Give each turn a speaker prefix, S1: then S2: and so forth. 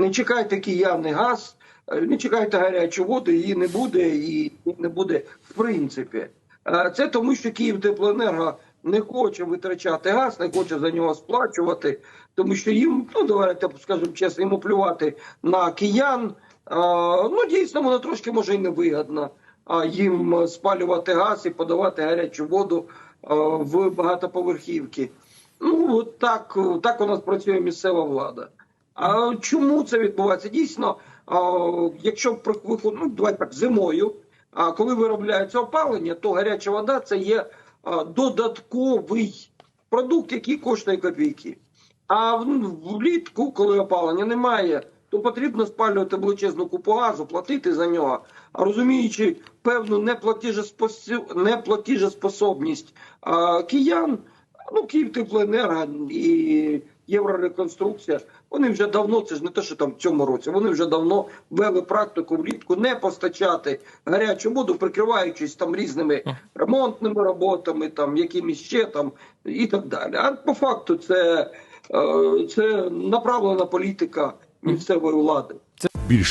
S1: Не чекайте киянний газ, е, не чекайте гарячу воду, її не буде і не буде в принципі. Е, Це тому, що Київтеплоенерго не хоче витрачати газ, не хоче за нього сплачувати, тому що їм, ну давайте скажемо чесно, йому плювати на киян. Е, Ну дійсно, воно трошки може і не вигідно а їм спалювати газ і подавати гарячу воду в багатоповерхівки. Ну от так, так у нас працює місцева влада. А чому це відбувається? Дійсно, якщо ну, давай так, зимою, коли виробляється опалення, то гаряча вода це є додатковий продукт, який коштує копійки. А влітку, коли опалення немає, то потрібно спалювати величезну купу газу, платити за нього. Розуміючи певну неплатіжеспособність киян, ну Київтеплоенерго і Єврореконструкція, вони вже давно, це ж не те, що там в цьому році, вони вже давно ввели практику влітку не постачати гарячу воду, прикриваючись там різними ремонтними роботами, там якимись ще там і так далі. А по факту це, е, це направлена політика місцевої влади.